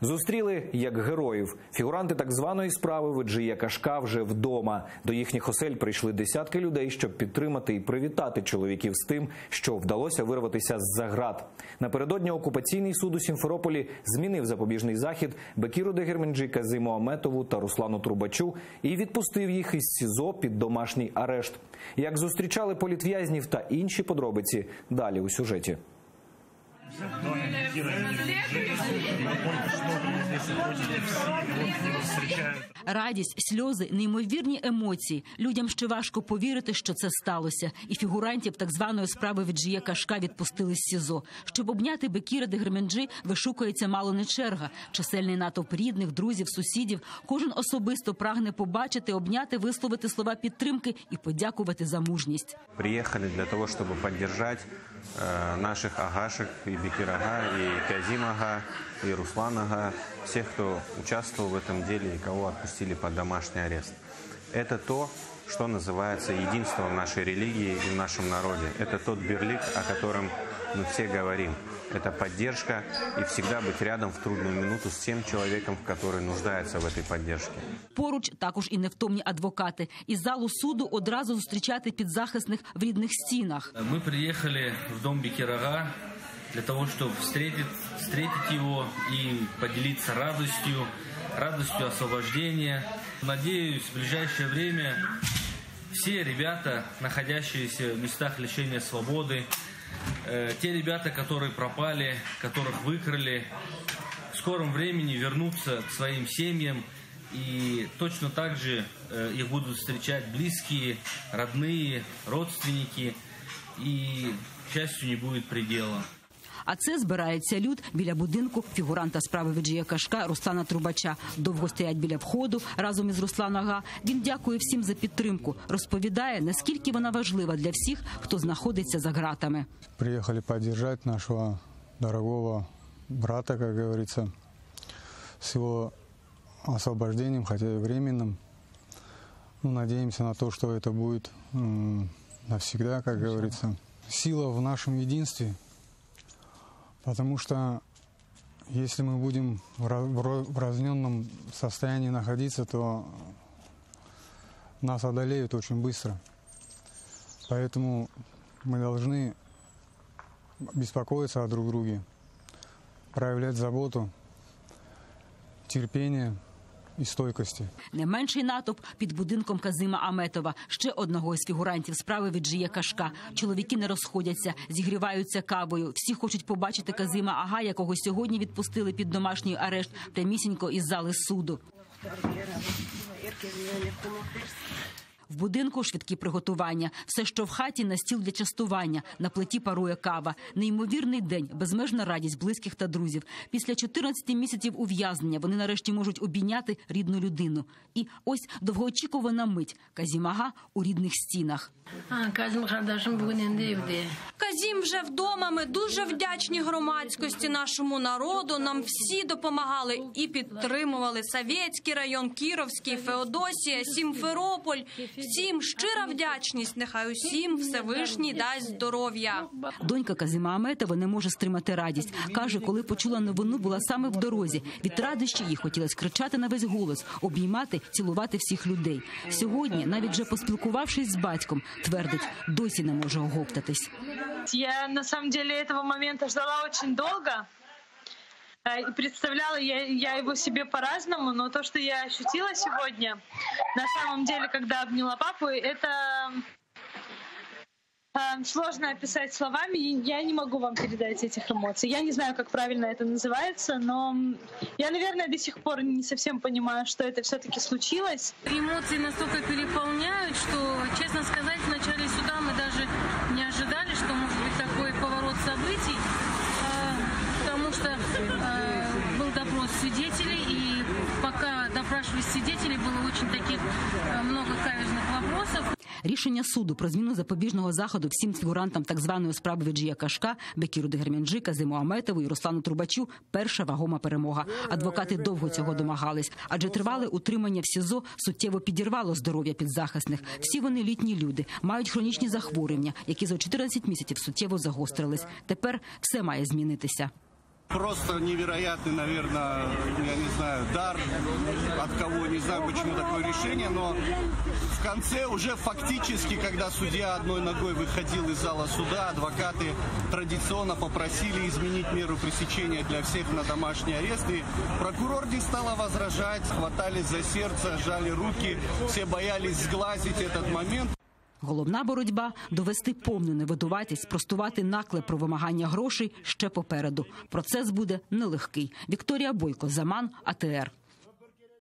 Зустріли як героїв. Фігуранти так званої справи Веджія Кашка вже вдома. До їхніх осель прийшли десятки людей, щоб підтримати і привітати чоловіків з тим, що вдалося вирватися з-за град. Напередодні окупаційний суд у Сімферополі змінив запобіжний захід Бекіру Дегерменджі Казиму Аметову та Руслану Трубачу і відпустив їх із СІЗО під домашній арешт. Як зустрічали політв'язнів та інші подробиці далі у сюжеті. Следующий. Радість, сльози, неймовірні емоції. Людям ще важко повірити, що це сталося. І фігурантів так званої справи Віджія Кашка відпустили з СІЗО. Щоб обняти Бекіра Дегерменджі, вишукується мало не черга. Чисельний натовп рідних, друзів, сусідів. Кожен особисто прагне побачити, обняти, висловити слова підтримки і подякувати за мужність. Приехали для того, чтобы поддержать э, наших агашек, и Бекир Ага, и Казим Ага, и Руслан Ага, всех, кто участвовал в этом деле и кого отпустили под домашний арест. Это то, что называется единством нашей религии и в нашем народе. Это тот берлик, о котором мы все говорим. Это поддержка и всегда быть рядом в трудную минуту с тем человеком, который нуждается в этой поддержке. Поруч також і невтомні адвокати. Із залу суду одразу зустрічати підзахисних в рідних стінах. Мы приехали в дом Бекирага для того, чтобы встретить, встретить его и поделиться радостью, радостью освобождения. Надеюсь, в ближайшее время все ребята, находящиеся в местах лишения свободы, э, те ребята, которые пропали, которых выкрали, в скором времени вернутся к своим семьям и точно так же э, их будут встречать близкие, родные, родственники и к счастью не будет предела. А це збирається люд біля будинку фігуранта справи Віджія Кашка Руслана Трубача. Довго стоять біля входу разом із Русланом Ага. Він дякує всім за підтримку. Розповідає, наскільки вона важлива для всіх, хто знаходиться за ґратами. Приехали поддержать нашего дорогого брата, как говорится, с его освобождением, хотя и временным. Ну, надеемся на то, что это будет навсегда, как говорится. Сила в нашем единстве, потому что если мы будем в разненном состоянии находиться, то нас одолеют очень быстро. Поэтому мы должны беспокоиться о друг друге, проявлять заботу, терпение и стойкості. Не менший натовп під будинком Казима Аметова, ще одного із фігурантів справи віджиє Кашка. Чоловіки не розходяться, зігріваються кавою. Всі хочуть побачити Казима Ага, якого сьогодні відпустили під домашній арешт прямісінько із зали суду. В будинку швидкі приготування. Все, що в хаті, на стіл для частування. На плиті парує кава. Неймовірний день, безмежна радість близьких та друзів. Після 14 місяців ув'язнення вони нарешті можуть обійняти рідну людину. І ось довгоочікувана мить Казімага у рідних стінах. Endi evde. Казім вже вдома. Ми дуже вдячні громадськості, нашому народу. Нам всі допомагали і підтримували Савєцький район, Кіровський, Феодосія, Сімферополь. Всім щира вдячність. Нехай усім Всевишній дасть здоров'я. Донька Казима Аметова не може стримати радість. Каже, коли почула новину, була саме в дорозі. Від радощі їй хотілося кричати на весь голос, обіймати, цілувати всіх людей. Сьогодні, навіть вже поспілкувавшись з батьком, твердить, досі не може оговтатись. Я на самом деле этого момента ждала очень долго. Э, И представляла я, я его себе по-разному, но то, что я ощутила сегодня, на самом деле, когда обняла папу, это э, сложно описать словами. Я не могу вам передать этих эмоций. Я не знаю, как правильно это называется, но я, наверное, до сих пор не совсем понимаю, что это все-таки случилось. Эмоции настолько переполняют, что, честно сказать, в начале суда мы даже был допрос свидетелей, и пока допрашивались свидетели, было очень таких а, много каверзных вопросов. Рішення суду про зміну запобіжного заходу всім фігурантам так званої справи Віджія Кашка, Бекіру Дегерменджі, Казиму Аметову і Руслану Трубачу перша вагома перемога. Адвокати довго цього домагались, адже тривале утримання в СІЗО суттєво підірвало здоров'я підзахисних. Всі вони літні люди, мають хронічні захворювання, які за 14 місяців суттєво загострились. Тепер все має змінитися. Просто невероятный, наверное, я не знаю, дар от кого, не знаю, почему такое решение, но в конце уже фактически, когда судья одной ногой выходил из зала суда, адвокаты традиционно попросили изменить меру пресечения для всех на домашний арест, и прокурор не стала возражать, хватались за сердце, сжали руки, все боялись сглазить этот момент. Головна боротьба довести повну невидуватість, спростувати наклеп про вимагання грошей ще попереду. Процес буде нелегкий. Вікторія Бойко, Заман, АТР.